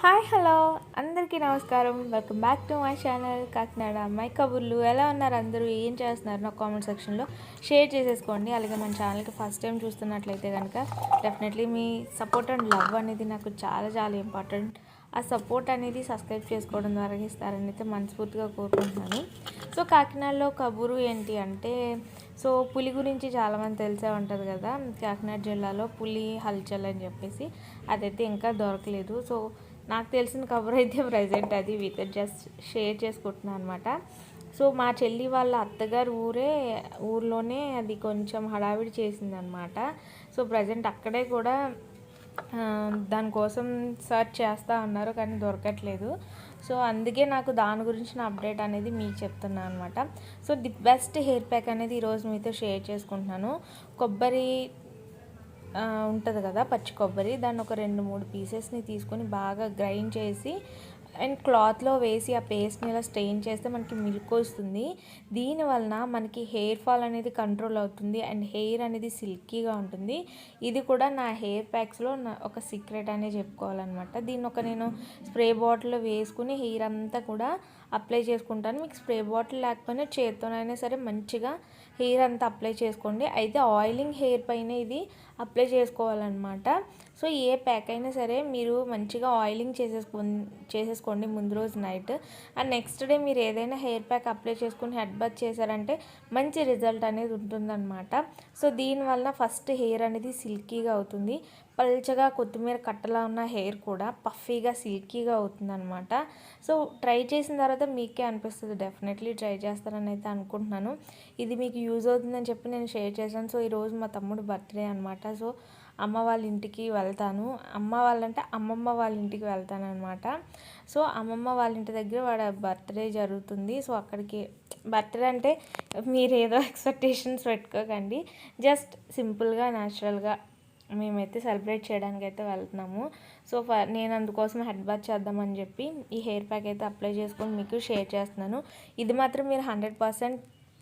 Hi hello. అందరికీ నమస్కారం. Welcome back to my channel Kakinada. అమ్మాయి కబుర్లు. ఎలా ఉన్నారు అందరూ? ఏం చేస్తున్నారు నా కామెంట్ సెక్షన్లో? షేర్ చేసేసుకోండి. అలాగే మన ఛానల్కి ఫస్ట్ టైం చూస్తున్నట్లయితే కనుక డెఫినెట్లీ మీ సపోర్ట్ అండ్ లవ్ అనేది నాకు చాలా చాలా ఇంపార్టెంట్. ఆ సపోర్ట్ అనేది సబ్స్క్రైబ్ చేసుకోవడం ద్వారా ఇస్తారని అయితే మనస్ఫూర్తిగా కోరుకుంటున్నాను. సో కాకినాడలో కబురు ఏంటి అంటే సో పులి గురించి చాలామంది తెలిసే ఉంటుంది కదా. కాకినాడ జిల్లాలో పులి హల్చల్ అని చెప్పేసి అదైతే ఇంకా దొరకలేదు. సో నాకు తెలిసిన కవర్ అయితే ప్రజెంట్ అది. విత్ జస్ట్ షేర్ చేసుకుంటున్నాను అనమాట సో మా చెల్లి వాళ్ళ అత్తగారు ఊరే ఊర్లోనే అది కొంచెం హడావిడి చేసిందనమాట సో ప్రజెంట్ అక్కడే కూడా దానికోసం సర్చ్ చేస్తూ ఉన్నారు కానీ దొరకట్లేదు. సో అందుకే నాకు దాని గురించిన అప్డేట్ అనేది మీకు చెప్తున్నాను అనమాట so the best hair pack అనేది ఈరోజు మీతో షేర్ చేసుకుంటున్నాను. కొబ్బరి ఉంటుంది కదా పచ్చి కొబ్బరి. దాన్ని ఒక రెండు మూడు పీసెస్ని తీసుకొని బాగా గ్రైండ్ చేసి అండ్ క్లాత్లో వేసి ఆ పేస్ట్ని ఇలా స్టెయిన్ చేస్తే మనకి మిల్క్ వస్తుంది. దీనివలన మనకి హెయిర్ ఫాల్ అనేది కంట్రోల్ అవుతుంది అండ్ హెయిర్ అనేది సిల్కీగా ఉంటుంది. ఇది కూడా నా హెయిర్ ప్యాక్స్లో నా ఒక సీక్రెట్ అనే చెప్పుకోవాలన్నమాట. దీన్ని ఒక నేను స్ప్రే బాటిల్లో వేసుకుని హెయిర్ అంతా కూడా అప్లై చేసుకుంటాను. మీకు స్ప్రే బాటిల్ లేకపోయినా చేత్తోనైనా సరే మంచిగా హెయిర్ అంతా అప్లై చేసుకోండి. అయితే ఆయిలింగ్ హెయిర్ పైన ఇది అప్లై చేసుకోవాలన్నమాట. సో ఏ ప్యాక్ అయినా సరే మీరు మంచిగా ఆయిలింగ్ చేసేసుకో చేసేసుకోండి ముందు రోజు నైట్. అండ్ నెక్స్ట్ డే మీరు ఏదైనా హెయిర్ ప్యాక్ అప్లై చేసుకుని హెడ్ బాత్ చేశారంటే మంచి రిజల్ట్ అనేది ఉంటుందన్నమాట. సో దీనివల్ల ఫస్ట్ హెయిర్ అనేది సిల్కీగా అవుతుంది. పల్చగా కొత్తిమీర కట్టలా ఉన్న హెయిర్ కూడా పఫీగా సిల్కీగా అవుతుందన్నమాట. సో ట్రై చేసిన తర్వాత మీకే అనిపిస్తుంది. డెఫినెట్లీ ట్రై చేస్తారని అయితే అనుకుంటున్నాను. ఇది మీకు యూజ్ అవుతుందని చెప్పి నేను షేర్ చేశాను. సో ఈరోజు మా తమ్ముడు బర్త్డే అనమాట సో అమ్మ వాళ్ళ ఇంటికి వెళ్తాను. అమ్మ వాళ్ళంటే అమ్మమ్మ వాళ్ళ ఇంటికి వెళ్తాను అనమాట సో అమ్మమ్మ వాళ్ళ ఇంటి దగ్గర వాడ బర్త్డే జరుగుతుంది. సో అక్కడికి బర్త్డే అంటే మీరు ఏదో ఎక్స్పెక్టేషన్స్ పెట్టుకోకండి. జస్ట్ సింపుల్గా న్యాచురల్గా మేమైతే సెలబ్రేట్ చేయడానికి అయితే వెళ్తున్నాము. సో ఫ నేను అందుకోసం హెడ్ బాత్ చేద్దామని చెప్పి ఈ హెయిర్ ప్యాక్ అయితే అప్లై చేసుకొని మీకు షేర్ చేస్తున్నాను. ఇది మాత్రం మీరు హండ్రెడ్ పర్సెంట్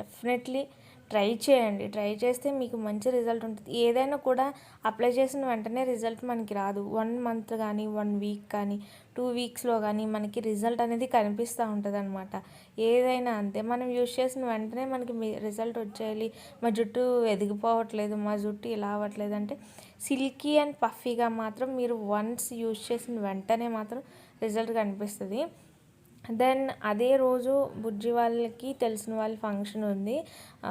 డెఫినెట్లీ ట్రై చేయండి. ట్రై చేస్తే మీకు మంచి రిజల్ట్ ఉంటుంది. ఏదైనా కూడా అప్లై చేసిన వెంటనే రిజల్ట్ మనకి రాదు. వన్ మంత్ కానీ వన్ వీక్ కానీ టూ వీక్స్లో కానీ మనకి రిజల్ట్ అనేది కనిపిస్తూ ఉంటుంది అనమాట ఏదైనా అంతే. మనం యూజ్ చేసిన వెంటనే మనకి రిజల్ట్ వచ్చేయాలి. మా జుట్టు ఎదిగిపోవట్లేదు మా జుట్టు ఇలా అవ్వట్లేదు అంటే సిల్కీ అండ్ పఫీగా మాత్రం మీరు వన్స్ యూజ్ చేసిన వెంటనే మాత్రం రిజల్ట్ కనిపిస్తుంది. దెన్ అదే రోజు బుజ్జి వాళ్ళకి తెలిసిన వాళ్ళ ఫంక్షన్ ఉంది.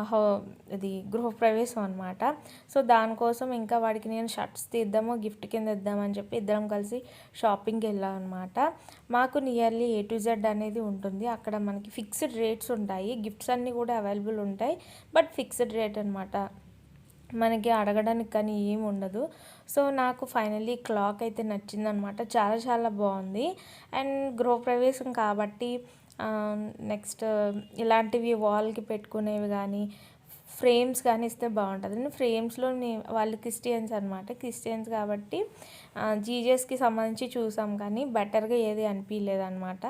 హో- ఇది గృహప్రవేశం అనమాట సో దానికోసం ఇంకా వాడికి నేను షర్ట్స్ తీద్దాము గిఫ్ట్ కింద ఇద్దామని చెప్పి ఇద్దరం కలిసి షాపింగ్కి వెళ్ళాం అనమాట మాకు నియర్లీ ఏ టు జెడ్ అనేది ఉంటుంది. అక్కడ మనకి ఫిక్స్డ్ రేట్స్ ఉంటాయి. గిఫ్ట్స్ అన్నీ కూడా అవైలబుల్ ఉంటాయి. బట్ ఫిక్స్డ్ రేట్ అనమాట మనకి అడగడానికి కానీ ఏమి ఉండదు. సో నాకు ఫైనల్లీ క్లాక్ అయితే నచ్చిందనమాట. చాలా చాలా బాగుంది. అండ్ గృహప్రవేశం కాబట్టి నెక్స్ట్ ఇలాంటివి వాల్కి పెట్టుకునేవి కానీ ఫ్రేమ్స్ కానీ ఇస్తే బాగుంటుంది. అండ్ ఫ్రేమ్స్లో వాళ్ళు క్రిస్టియన్స్ అనమాట. క్రిస్టియన్స్ కాబట్టి జీజస్కి సంబంధించి చూసాం కానీ బెటర్గా ఏది అనిపించలేదు అనమాట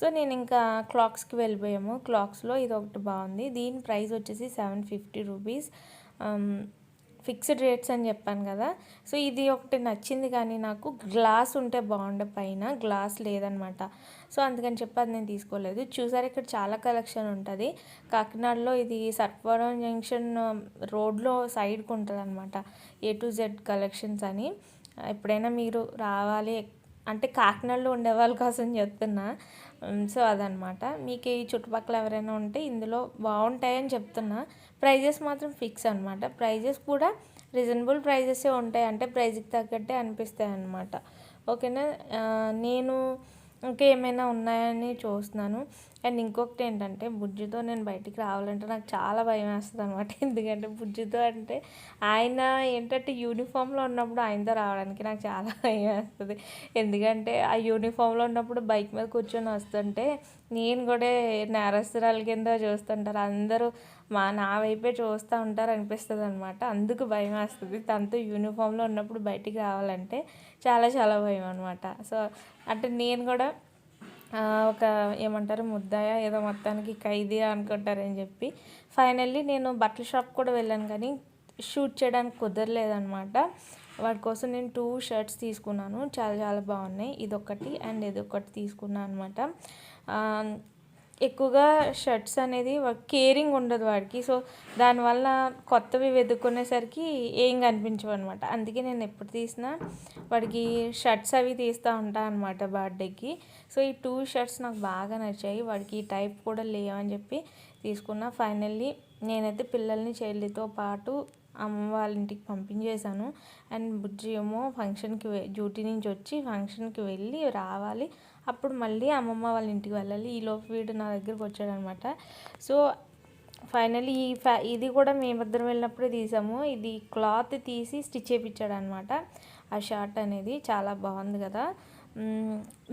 సో నేను ఇంకా క్లాక్స్కి వెళ్ళిపోయాము. క్లాక్స్లో ఇది ఒకటి బాగుంది. దీని ప్రైస్ వచ్చేసి seven fifty rupees. Fixed rates అని చెప్పాను కదా. సో ఇది ఒకటి నచ్చింది కానీ నాకు గ్లాస్ ఉంటే బాగుండే పైన గ్లాస్ లేదనమాట. సో అందుకని చెప్పి అది నేను తీసుకోలేదు. చూసారు? ఇక్కడ చాలా కలెక్షన్ ఉంటుంది. కాకినాడలో ఇది సర్పవరం జంక్షన్ రోడ్లో సైడ్కి ఉంటుంది అనమాట ఏ టు జెడ్ కలెక్షన్స్ అని. ఎప్పుడైనా మీరు రావాలి. అంటే కాకినాడలో ఉండే వాళ్ళ కోసం చెప్తున్నా. సో అదనమాట. మీకు ఈ చుట్టుపక్కల ఎవరైనా ఉంటే ఇందులో బాగుంటాయని చెప్తున్నా. ప్రైజెస్ మాత్రం ఫిక్స్ అనమాట ప్రైజెస్ కూడా రీజనబుల్ ప్రైజెసే ఉంటాయి. అంటే ప్రైజ్కి తగ్గట్టే అనిపిస్తాయి అనమాట ఓకేనా నేను ఇంకా ఏమైనా ఉన్నాయని చూస్తున్నాను. అండ్ ఇంకొకటి ఏంటంటే బుజ్జితో నేను బయటికి రావాలంటే నాకు చాలా భయం వేస్తుంది అనమాట ఎందుకంటే బుజ్జితో అంటే ఆయన ఏంటంటే యూనిఫామ్లో ఉన్నప్పుడు ఆయనతో రావడానికి నాకు చాలా భయం వేస్తుంది. ఎందుకంటే ఆ యూనిఫామ్లో ఉన్నప్పుడు బైక్ మీద కూర్చొని వస్తుంటే నేను కూడా నేరస్తురాల కింద చూస్తుంటారు. అందరూ మా నా వైపే చూస్తూ ఉంటారు అనిపిస్తుంది అనమాట అందుకు భయం వేస్తుంది. తనతో యూనిఫామ్లో ఉన్నప్పుడు బయటికి రావాలంటే చాలా చాలా భయం అనమాట. సో అంటే నేను కూడా ఒక ఏమంటారు ముద్దాయ ఏదో మొత్తానికి ఖైదీ అనుకుంటారని చెప్పి ఫైనల్లీ నేను బట్టల షాప్ కూడా వెళ్ళాను కానీ షూట్ చేయడానికి కుదరలేదనమాట. వాటి కోసం నేను టూ షర్ట్స్ తీసుకున్నాను. చాలా చాలా బాగున్నాయి. ఇదొకటి అండ్ ఇదొకటి తీసుకున్నాను అనమాట. ఎక్కువగా షర్ట్స్ అనేది కేరింగ్ ఉండదు వాడికి. సో దానివల్ల కొత్తవి వెతుక్కునేసరికి ఏం కనిపించవు అనమాట అందుకే నేను ఎప్పుడు తీసినా వాడికి షర్ట్స్ అవి తీస్తూ ఉంటాను అనమాట బర్త్డేకి. సో ఈ టూ షర్ట్స్ నాకు బాగా నచ్చాయి. వాడికి ఈ టైప్ కూడా లేవని చెప్పి తీసుకున్నా. ఫైనల్లీ నేనైతే పిల్లల్ని చెల్లితో పాటు అమ్మ వాళ్ళ ఇంటికి పంపించేశాను. అండ్ బుజ్జి ఏమో ఫంక్షన్కి డ్యూటీ నుంచి వచ్చి ఫంక్షన్కి వెళ్ళి రావాలి. అప్పుడు మళ్ళీ అమ్మమ్మ వాళ్ళ ఇంటికి వెళ్ళాలి. ఈలోపు వీడు నా దగ్గరికి వచ్చాడనమాట. సో ఫైనలీ ఈ ఫ్యా ఇది కూడా మేమిద్దరం వెళ్ళినప్పుడే తీసాము. ఇది క్లాత్ తీసి స్టిచ్ చేయించాడు అనమాట ఆ షర్ట్ అనేది చాలా బాగుంది కదా.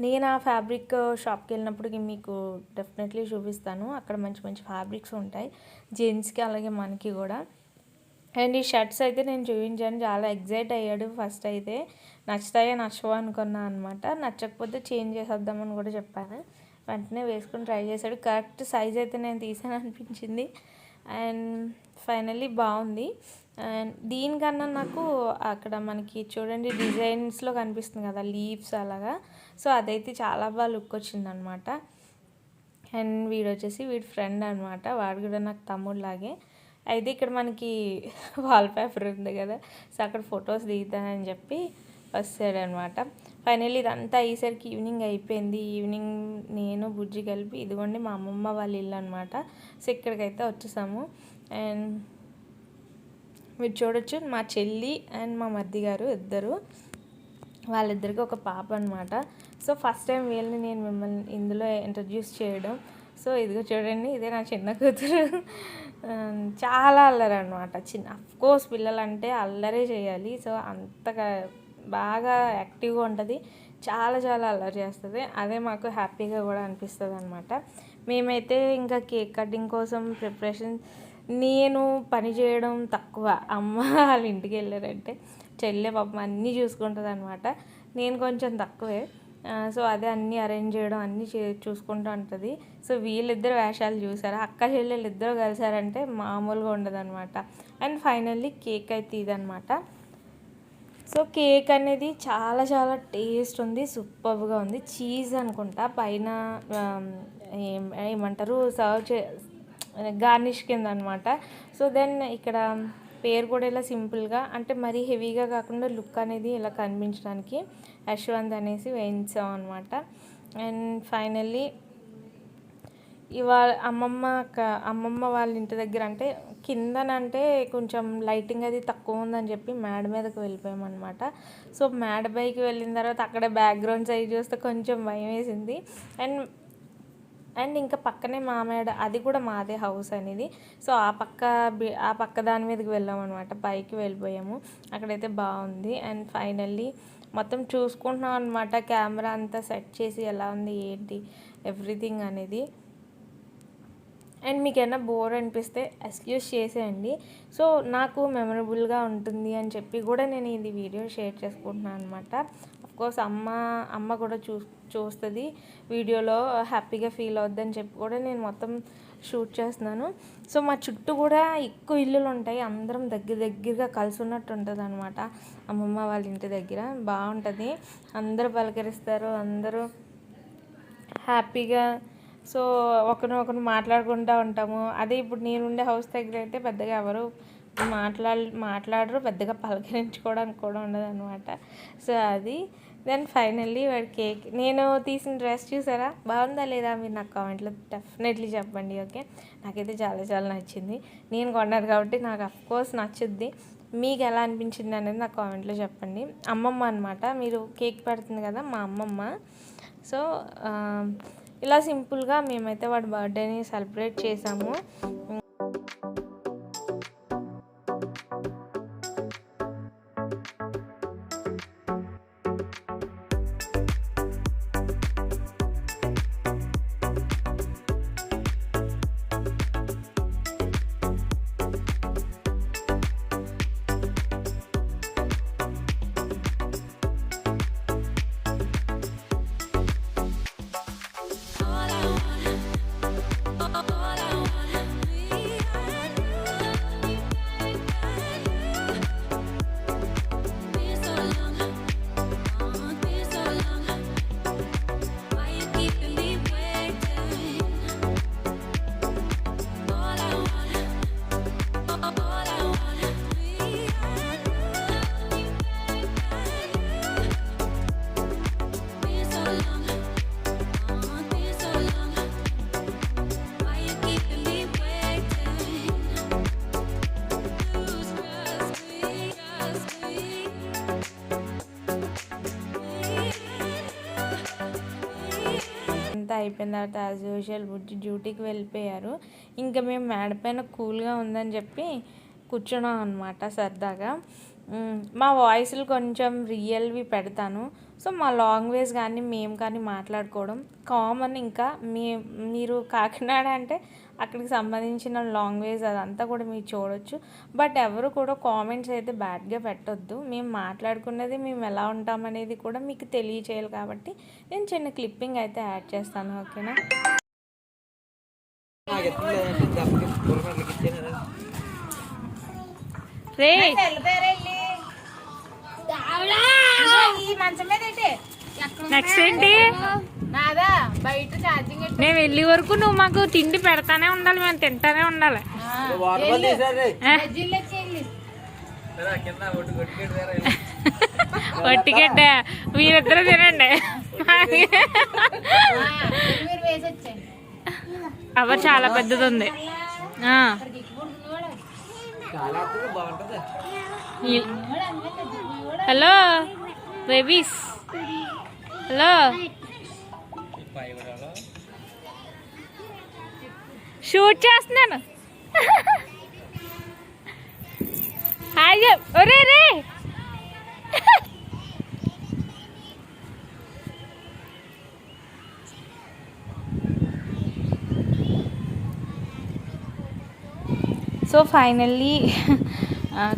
నేను ఆ ఫ్యాబ్రిక్ షాప్కి వెళ్ళినప్పటికి మీకు డెఫినెట్లీ చూపిస్తాను. అక్కడ మంచి మంచి ఫ్యాబ్రిక్స్ ఉంటాయి. జెంట్స్కి అలాగే మనకి కూడా. అండ్ ఈ షర్ట్స్ అయితే నేను చూపించాను. చాలా ఎగ్జైట్ అయ్యాడు ఫస్ట్ అయితే. నచ్చుతాయో? నచ్చవో? అనుకున్నా అనమాట నచ్చకపోతే చేంజ్ చేసేద్దామని కూడా చెప్పాను. వెంటనే వేసుకొని ట్రై చేశాడు. కరెక్ట్ సైజ్ అయితే నేను తీసాను అనిపించింది. అండ్ ఫైనల్లీ బాగుంది. అండ్ దీనికన్నా నాకు అక్కడ మనకి చూడండి డిజైన్స్లో కనిపిస్తుంది కదా లీవ్స్ అలాగా. సో అదైతే చాలా బాగా లుక్ వచ్చిందనమాట అండ్ వీడు వచ్చేసి వీడి ఫ్రెండ్ అనమాట వాడు కూడా నాకు తమ్ముడు లాగే. అయితే ఇక్కడ మనకి వాల్పేపర్ ఉంది కదా. సో అక్కడ ఫొటోస్ దిగుతానని చెప్పి వస్తాడనమాట. ఫైనల్లీ ఇదంతా అయ్యేసరికి ఈవినింగ్ అయిపోయింది. ఈవినింగ్ నేను బుజ్జి కలిపి ఇదిగోండి మా అమ్మమ్మ వాళ్ళ ఇల్లు అనమాట సో ఇక్కడికైతే వచ్చేసాము. అండ్ మీరు చూడొచ్చు మా చెల్లి అండ్ మా మద్ది గారు ఇద్దరు వాళ్ళిద్దరికి ఒక పాప అనమాట సో ఫస్ట్ టైం వీళ్ళని నేను మిమ్మల్ని ఇందులో ఇంట్రడ్యూస్ చేయడం. సో ఇదిగో చూడండి ఇదే నా చిన్న కూతురు. చాలా అల్లరి అనమాట చిన్న కోర్స్ పిల్లలంటే అల్లరే చేయాలి. సో అంతగా బాగా యాక్టివ్గా ఉంటుంది. చాలా చాలా అల్లరి చేస్తుంది. అదే మాకు హ్యాపీగా కూడా అనిపిస్తుంది అనమాట మేమైతే ఇంకా కేక్ కటింగ్ కోసం ప్రిపరేషన్ నేను పని చేయడం తక్కువ. అమ్మ వాళ్ళ ఇంటికి వెళ్ళారంటే చెల్లె పాపం అన్నీ చూసుకుంటుంది అనమాట నేను కొంచెం తక్కువే. సో అదే అన్నీ అరేంజ్ చేయడం అన్నీ చే చూసుకుంటూ ఉంటుంది. సో వీళ్ళిద్దరు వేషాలు చూసారు. అక్క చెల్లెలు ఇద్దరు కలిసారంటే మామూలుగా ఉండదన్నమాట. అండ్ ఫైనల్లీ కేక్ అయితే ఇదనమాట సో కేక్ అనేది చాలా చాలా టేస్ట్ ఉంది సూపర్గా ఉంది. చీజ్ అనుకుంటా పైన ఏమంటారు సర్వ్ చే గార్నిష్ కింద అనమాట సో దెన్ ఇక్కడ పేరు కూడా ఇలా సింపుల్గా అంటే మరీ హెవీగా కాకుండా లుక్ అనేది ఇలా కనిపించడానికి యశ్వంత్ అనేసి వేయించాం అనమాట అండ్ ఫైనల్లీ ఇవాళ అమ్మమ్మ అమ్మమ్మ వాళ్ళ ఇంటి దగ్గర అంటే కిందనంటే కొంచెం లైటింగ్ అది తక్కువ ఉందని చెప్పి మేడ మీదకి వెళ్ళిపోయామన్నమాట. సో మేడ పైకి వెళ్ళిన తర్వాత అక్కడ బ్యాక్గ్రౌండ్ సైడ్ చూస్తే కొంచెం భయం వేసింది. అండ్ అండ్ ఇంకా పక్కనే మామేడ అది కూడా మాదే హౌస్ అనేది. సో ఆ పక్క ఆ పక్క దాని మీదకి వెళ్ళాం అనమాట పైకి వెళ్ళిపోయాము. అక్కడైతే బాగుంది. అండ్ ఫైనల్లీ మొత్తం చూసుకుంటున్నాం అనమాట కెమెరా అంతా సెట్ చేసి ఎలా ఉంది ఏంటి ఎవ్రీథింగ్ అనేది. అండ్ మీకు ఏమైనా బోర్ అనిపిస్తే ఎక్స్క్యూజ్ చేసేయండి. సో నాకు మెమరబుల్గా ఉంటుంది అని చెప్పి కూడా నేను ఇది వీడియో షేర్ చేసుకుంటున్నాను అనమాట కోర్స్ అమ్మ అమ్మ కూడా చూ చూస్తుంది. వీడియోలో హ్యాపీగా ఫీల్ అవుద్దని చెప్పి కూడా నేను మొత్తం షూట్ చేస్తున్నాను. సో మా చుట్టూ కూడా ఎక్కువ ఇల్లులు ఉంటాయి అందరం దగ్గర దగ్గరగా కలిసి ఉన్నట్టు ఉంటుంది అనమాట అమ్మమ్మ వాళ్ళ ఇంటి దగ్గర బాగుంటుంది. అందరూ పలకరిస్తారు. అందరూ హ్యాపీగా సో ఒకరినొకరు మాట్లాడుకుంటూ ఉంటాము. అదే ఇప్పుడు నేను ఉండే హౌస్ దగ్గర అయితే పెద్దగా ఎవరు మాట్లాడ మాట్లాడరు పెద్దగా పలకరించుకోవడానికి కూడా ఉండదు అనమాట సో అది. దెన్ ఫైనల్లీ వాడు కేక్. నేను తీసిన డ్రెస్ చూసారా? బాగుందా లేదా మీరు నాకు కామెంట్లో డెఫినెట్లీ చెప్పండి ఓకే? నాకైతే చాలా చాలా నచ్చింది. నేను కొన్నది కాబట్టి నాకు అఫ్కోర్స్ నచ్చుద్ది. మీకు ఎలా అనిపించింది అనేది నాకు కామెంట్లో చెప్పండి. అమ్మమ్మ అనమాట మీరు కేక్ పెడుతుంది కదా మా అమ్మమ్మ. సో ఇలా సింపుల్గా మేమైతే వాడి బర్త్డేని సెలబ్రేట్ చేసాము. అయిపోయిన తర్వాత యాజ్ యూజువల్ బుజ్జి డ్యూటీకి వెళ్ళిపోయారు. ఇంకా మేము మేడపైన కూల్గా ఉందని చెప్పి కూర్చున్నాం అనమాట సరదాగా. మా వాయిస్లు కొంచెం రియల్వి పెడతాను. సో మా లాంగ్వేజ్ కానీ మేము కానీ మాట్లాడుకోవడం కామన్. ఇంకా మీ మీరు కాకినాడ అంటే అక్కడికి సంబంధించిన లాంగ్వేజ్ అదంతా కూడా మీరు చూడొచ్చు. బట్ ఎవరు కూడా కామెంట్స్ అయితే బ్యాడ్గా పెట్టొద్దు. మేము మాట్లాడుకున్నది మేము ఎలా ఉంటామనేది కూడా మీకు తెలియచేయాలి కాబట్టి నేను చిన్న క్లిప్పింగ్ అయితే యాడ్ చేస్తాను ఓకేనా? రే! నెక్స్ట్ ఏంటి? మేము వెళ్ళే వరకు నువ్వు మాకు తిండి పెడతానే ఉండాలి మేము తింటానే ఉండాలి. ఒట్టిగడ్డ మీరిద్దరు తినండి. అవ చాలా పెద్దది ఉంది హలో బేబీస్. హలో. షూట్ చేస్తున్నాను. హాయ్ ఒరే రే. సో ఫైనల్లీ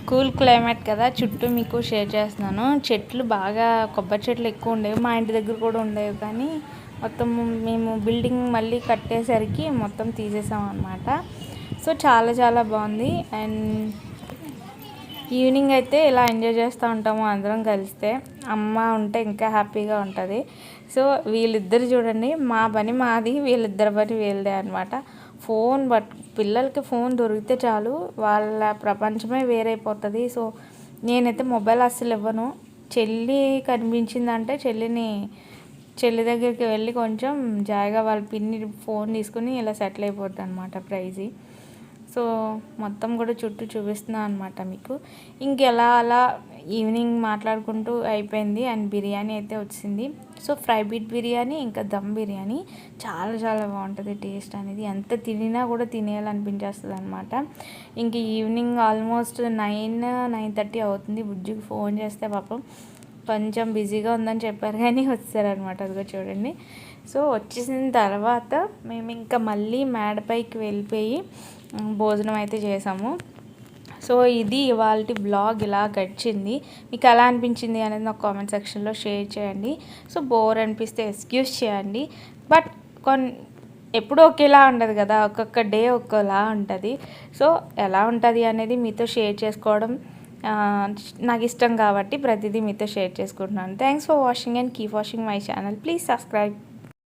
కూల్ క్లైమేట్ కదా. చుట్టూ మీకు షేర్ చేస్తున్నాను. చెట్లు బాగా కొబ్బరి చెట్లు ఎక్కువ ఉండేవి. మా ఇంటి దగ్గర కూడా ఉండేవి కానీ మొత్తం మేము బిల్డింగ్ మళ్ళీ కట్టేసరికి మొత్తం తీసేసాం అనమాట సో చాలా చాలా బాగుంది. అండ్ ఈవినింగ్ అయితే ఇలా ఎంజాయ్ చేస్తూ ఉంటాము అందరం కలిస్తే. అమ్మ ఉంటే ఇంకా హ్యాపీగా ఉంటుంది. సో వీళ్ళిద్దరు చూడండి మా పని మాది వీళ్ళిద్దరి పని వీళ్ళదే అనమాట ఫోన్ బట్ పిల్లలకి ఫోన్ దొరికితే చాలు వాళ్ళ ప్రపంచమే వేరైపోతుంది. సో నేనైతే మొబైల్ అస్సలు ఇవ్వను చెల్లి కనిపించిందంటే చెల్లిని చెల్లి దగ్గరికి వెళ్ళి కొంచెం జాయిగా వాళ్ళ పిన్ని ఫోన్ తీసుకుని ఇలా సెటిల్ అయిపోద్ది అనమాట ప్రైజీ. సో మొత్తం కూడా చుట్టూ చూపిస్తున్నాను అనమాట మీకు. ఇంకెలా అలా ఈవినింగ్ మాట్లాడుకుంటూ అయిపోయింది అండ్ బిర్యానీ అయితే వచ్చింది. సో ఫ్రై బిట్ బిర్యానీ ఇంకా దమ్ బిర్యానీ చాలా చాలా బాగుంటుంది టేస్ట్ అనేది. ఎంత తినినా కూడా తినేయాలనిపించేస్తుంది అనమాట ఇంక evening almost nine nine thirty అవుతుంది బుజ్జికి ఫోన్ చేస్తే పాపం. కొంచెం బిజీగా ఉందని చెప్పారు కానీ వచ్చారనమాట అదిగో చూడండి. సో వచ్చేసిన తర్వాత మేము ఇంకా మళ్ళీ మేడపైకి వెళ్ళిపోయి భోజనం అయితే చేసాము. సో ఇది ఇవాళ బ్లాగ్ ఇలా గడిచింది. మీకు ఎలా అనిపించింది అనేది నాకు కామెంట్ సెక్షన్లో షేర్ చేయండి. సో బోర్ అనిపిస్తే ఎక్స్క్యూజ్ చేయండి. బట్ కొన్ ఎప్పుడూ ఒకేలా ఉండదు కదా ఒక్కొక్క డే ఒక్కోలా ఉంటుంది. సో ఎలా ఉంటుంది అనేది మీతో షేర్ చేసుకోవడం నాకు ఇష్టం కాబట్టి ప్రతిదీ మీతో షేర్ చేసుకుంటున్నాను. Thanks for watching and keep watching my channel please subscribe